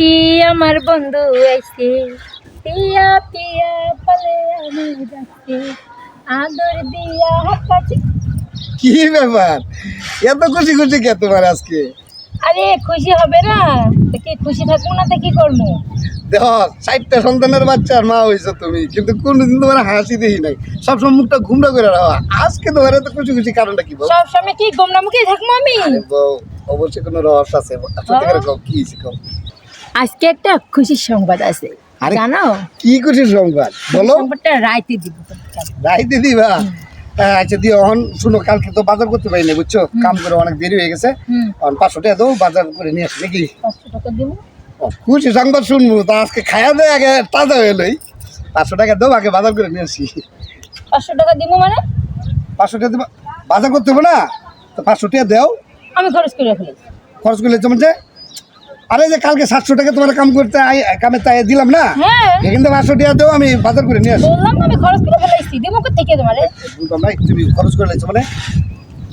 দেখি আমার বন্ধু আইছে? পিয়া পিয়া বলে আমি যাচ্ছি। আদর দিয়া হাঁপাচ্ছি। কি ব্যাপার? এত খুশি খুশি কে তোমার আজকে? আরে খুশি হবে না। কি খুশি থাকব না তো কি করব? দেখ চারটা সন্তানের বাচ্চার মা হয়েছো তুমি কিন্তু কোনদিন তোমার হাসি দেখি নাই। সবসময় মুখটা ঘুমরা করে রাখো। আজকে তোমার এত খুশি খুশি কারণটা কি বল? সব সময় কি গোমনা মুখে থাকব আমি? অবশ্যই কোনো রহস্য আছে। করে কি কও? আজকে একটা খুশির সংবাদ আছে। আরে- জানো? কি খুশির সংবাদ? বলো। সংবাদটা রাইতে দিব রাইতে দিবা? হ্যাঁ, আচ্ছা দিয়ে অহন শুনো কালকে তো বাজার করতে পারি না বুঝছ? কাম করে অনেক দেরি হয়ে গেছে। অন পাঁচশো টাকা দেবো বাজার করে নিয়ে আসি নাকি? পাঁচশো টাকা দিব। খুশি সংবাদ শুনব তা আজকে খায়া দেয় আগে তাজা হয়ে লই। পাঁচশো টাকা দেবো আগে বাজার করে নিয়ে আসি। পাঁচশো টাকা দিব মানে? পাঁচশো টাকা দেবো বাজার করতে হবে না? তো পাঁচশো টাকা দেও। আমি খরচ করে ফেলেছি। খরচ করলে তোমার যে আরে যে কালকে সাতশো টাকা তোমার কাম করতে কামে তাই দিলাম না? হ্যাঁ। এখান থেকে পাঁচশো টাকা দেও আমি বাজার করে নিয়ে আসি বললাম আমি খরচ করে ফেলাইছি দিব থেকে তোমারে? বুঝলাম না তুমি খরচ করে লাইছো মানে?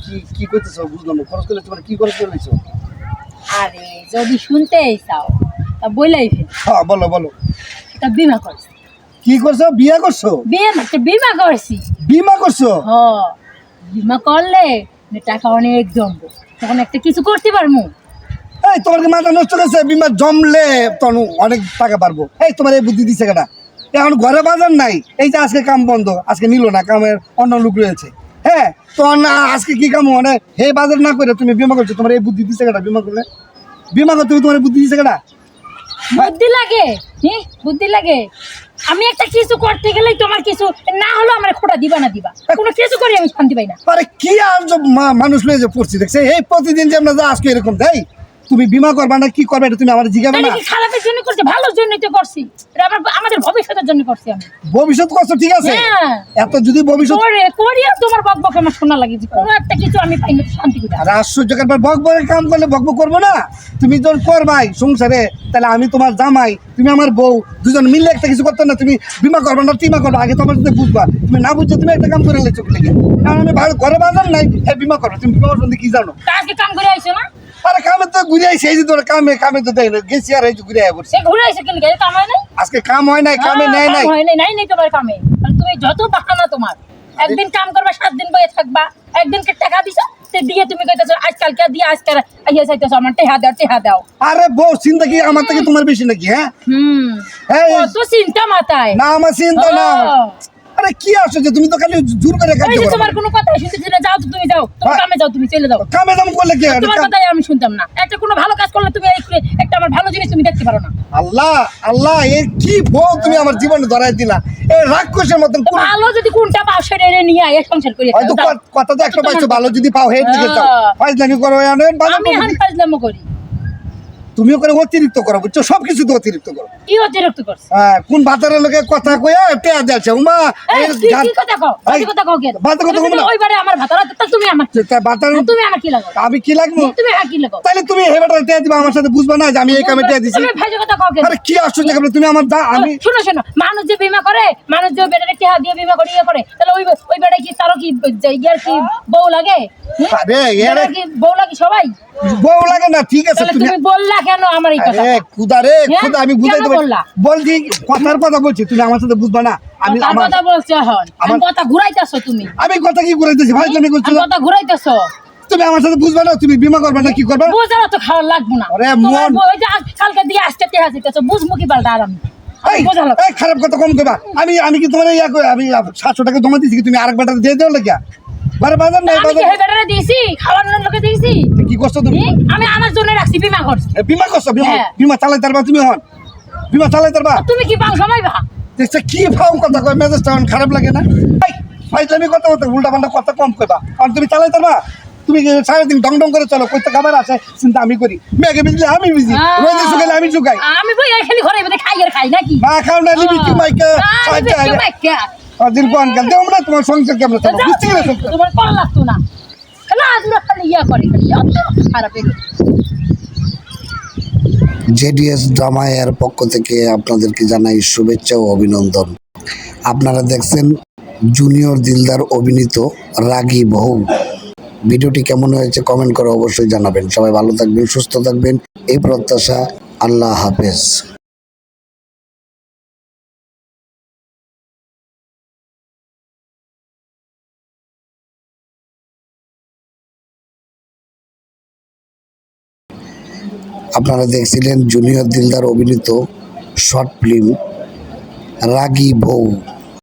কি কি করতেছো বুঝলাম না খরচ করে লাইছো মানে কি খরচ করে লাইছো আরে যদি শুনতেই চাও তা বইলাই ফেল। হ্যাঁ বলো বলো। তা বিমা করছি। কি করছ? বিয়ে করছ? বিয়ে না তো বিমা করছি। বিমা করছ? হ বিমা করলে টাকা অনেক জমবো তখন একটা কিছু করতে পারব। এই তোমার কি মাথা নষ্ট করছে? বিমা জমলে তখন অনেক টাকা পারব। এই তোমার এই বুদ্ধি দিছে কেটা এখন ঘরে বাজার নাই। এই যে আজকে কাম বন্ধ আজকে নিল না কামের অন্য লোক রয়েছে। হ্যাঁ তখন আজকে কি কাম মানে? হে বাজার না করে তুমি বিমা করছ তোমার এই বুদ্ধি দিছে কেটা বিমা করলে? বিমা করতে তোমার বুদ্ধি দিছে কেটা বুদ্ধি লাগে। হ্যাঁ বুদ্ধি লাগে। আমি একটা কিছু করতে গেলেই তোমার কিছু না হলো আমার খোটা দিবা না দিবা। কোনো কিছু করে আমি শান্তি পাই না। আরে কি আর মানুষ লয়ে যে পড়ছি দেখছে? এই প্রতিদিন যে আমরা যা আজকে এরকম দেয় তুমি বিমা করবা না কি করবে এটা তুমি আমার জিজ্ঞাসা না খারাপের জন্য করছি? ভালোর জন্যই তো করছি। এটা আবার আমাদের ভবিষ্যতের জন্য করছি আমি। ভবিষ্যৎ কষ্ট ঠিক আছে? হ্যাঁ। এত যদি ভবিষ্যৎ করে করি আর তোমার বক বক আমার শোনা লাগে কোনো একটা কিছু আমি পাই না শান্তি করে আর আশ্চর্য কারবার বক বকের কাম করলে বক বক করব না? তুমি যখন করবাই সংসারে তাহলে আমি তোমার জামাই তুমি আমার বউ দুজন মিলে একটা কিছু করতে না তুমি বিমা করবে না টিমা করবে আগে তোমার সাথে বুঝবা। তুমি না বুঝছ তুমি একটা কাম করে লেছো কারণ আমি ভালো ঘরে বাজার নাই হ্যাঁ বিমা করো তুমি বিমা সম্বন্ধে কি জানো? আজকে কাম করে আইছো না? আরে কামে তো ঘুরে এই যে তোর কামে কামে তো না গেছি আর এই যে ঘুরে আয় সে ঘুরে আইছো কেন কাম হয় নাই? আজকে কাম হয় নাই কামে হ্যাঁ, কাম নাই। হয় নাই নাই নাই তোমার কামে। তুমি যত বাহানা তোমার। একদিন কাম করবা সাত দিন বয়ে থাকবা। একদিনকে টাকা দিছো সে দিয়ে তুমি কইতেছো আজকালকে দিয়ে আজকাল আইয়া চাইতেছো আমার টেহা দাও টেহা দাও। আরে বউ চিন্তা কি আমার থেকে তোমার বেশি নাকি হ্যাঁ? হুম। এই, কত চিন্তা মাথায়। না আমার চিন্তা না। আরে কি আসছে যে তুমি তো খালি জোর করে তোমার কোনো কথা শুনতেছি না যাও তো তুমি যাও তোমার হ্যাঁ। কামে যাও তুমি চলে যাও কামে করলে কি? তোমার কথাই আমি শুনতাম না একটা কোনো ভালো কাজ করলে তুমি একটা আমার ভালো জিনিস তুমি দেখতে পারো না আল্লাহ আল্লাহ এ কি বউ তুমি আমার জীবনে ধরাই দিলা এই রাক্ষসের মতন ভালো যদি কোনটা পাও সেটা এনে নিয়ে আয় সংসার করে হয়তো কথা তো একটা পাইছো ভালো যদি পাও হেড দিকে যাও হ্যাঁ। ফাইজলামি করো আমি। হান করি তুমিও করে অতিরিক্ত করো বুঝছ সব কিছু তো অতিরিক্ত করো কি অতিরিক্ত করছে হ্যাঁ, কোন বাজারের লোকে কথা কইয়া টেয়া যাচ্ছে উমা কি- কথা কও? এই, কথা কও কেন? বাজে কথা তুমি কও না। ওইবারে আমার ভাতারা, তা তুমি আমার কি? তা বাজারের তুমি আমার কি লাগাও? আমি কি লাগবো তুমি আমার কি লাগাও? তাহলে তুমি হেবাটা টেয়া দিবা আমার সাথে বুঝবা না যে আমি এই কামে টেয়া দিছি তুমি বাজে কথা কও কে আরে কি আশ্চর্য কামে তুমি আমার দা আমি শোনো, শোনো, মানুষ যে বীমা করে মানুষ যে বেটারে টেহা দিয়ে বীমা করে ইয়ে করে তাহলে ওই ওই বেটায় কি তারও কি ইয়ার কি বউ লাগে? আরে এর কি বউ লাগে সবাই বউ লাগে না ঠিক আছে তুমি তুমি বললা কেন আমার এই কথা খুদা রে হ্যাঁ? খুদা আমি কেন বুঝাইতে বলছি কথার কথা বলছি তুমি আমার সাথে বুঝবা না। আমি আমার কথা বলছো এখন। আমি আমার- কথা ঘুরাইতেছো তুমি। আমি কথা কি করে ভাই তুমি করছ কথা ঘুরাইতেছো। তুমি আমার সাথে বুঝবা না তুমি বিমা করবে না কি করবে? তো খাওয়ার লাগবো না। আরে মন- ওই যে কালকে দিয়ে কি পাল্টা আর আমি এই বোঝালো খারাপ কথা কম করবা আমি আমি কি তোমার ইয়া আমি সাতশো টাকা জমা কি? তুমি আরেক বেটা দিয়ে দেও লাগিয়া? বাজার নাই আমি কি বাজার হে বেটারে দিয়েছি খাওয়ানোর লোকে দিয়েছি? কি করছ তুমি? ই, আমি আমার জন্য রাখছি বিমা করছি। এ, বিমা করছ? বিমা হ্যাঁ। বিমা চালাই তারবা তুমি হন। বিমা চালাই তারবা তুমি কি পাও সময় ভা দেখছ কি ফাও কথা কয়? মেজাজটা এখন খারাপ লাগে না? এই ফাইজলামি কথা বলতে উল্টা পাল্টা কথা কম কইবা। কারণ তুমি চালাই তারবা তুমি সারাদিন ডং ডং করে চলো? কইতে খাবার আছে? চিন্তা আমি করি। মেঘে বিজলি আমি বিজি রোদে শুকাইলে আমি শুকাই। আমি বই খালি ঘরে খাই আর খাই নাকি? না খাও না নিবি কি মাইকে। কোন কাল দেও না তোমার সংসার কেমন বুঝতে গেলে তোমার কল লাগতো না। খালি আজরা খালি ইয়া করে খালি অত খারাপ জেডিএস ড্রামায়ের পক্ষ থেকে আপনাদেরকে জানাই শুভেচ্ছা ও অভিনন্দন। আপনারা দেখছেন জুনিয়র দিলদার অভিনীত রাগী বহু ভিডিওটি কেমন হয়েছে কমেন্ট করে অবশ্যই জানাবেন। সবাই ভালো থাকবেন সুস্থ থাকবেন। এই প্রত্যাশা আল্লাহ হাফেজ। আপনারা দেখছিলেন জুনিয়র দিলদার অভিনীত শর্ট ফিল্ম রাগি বউ।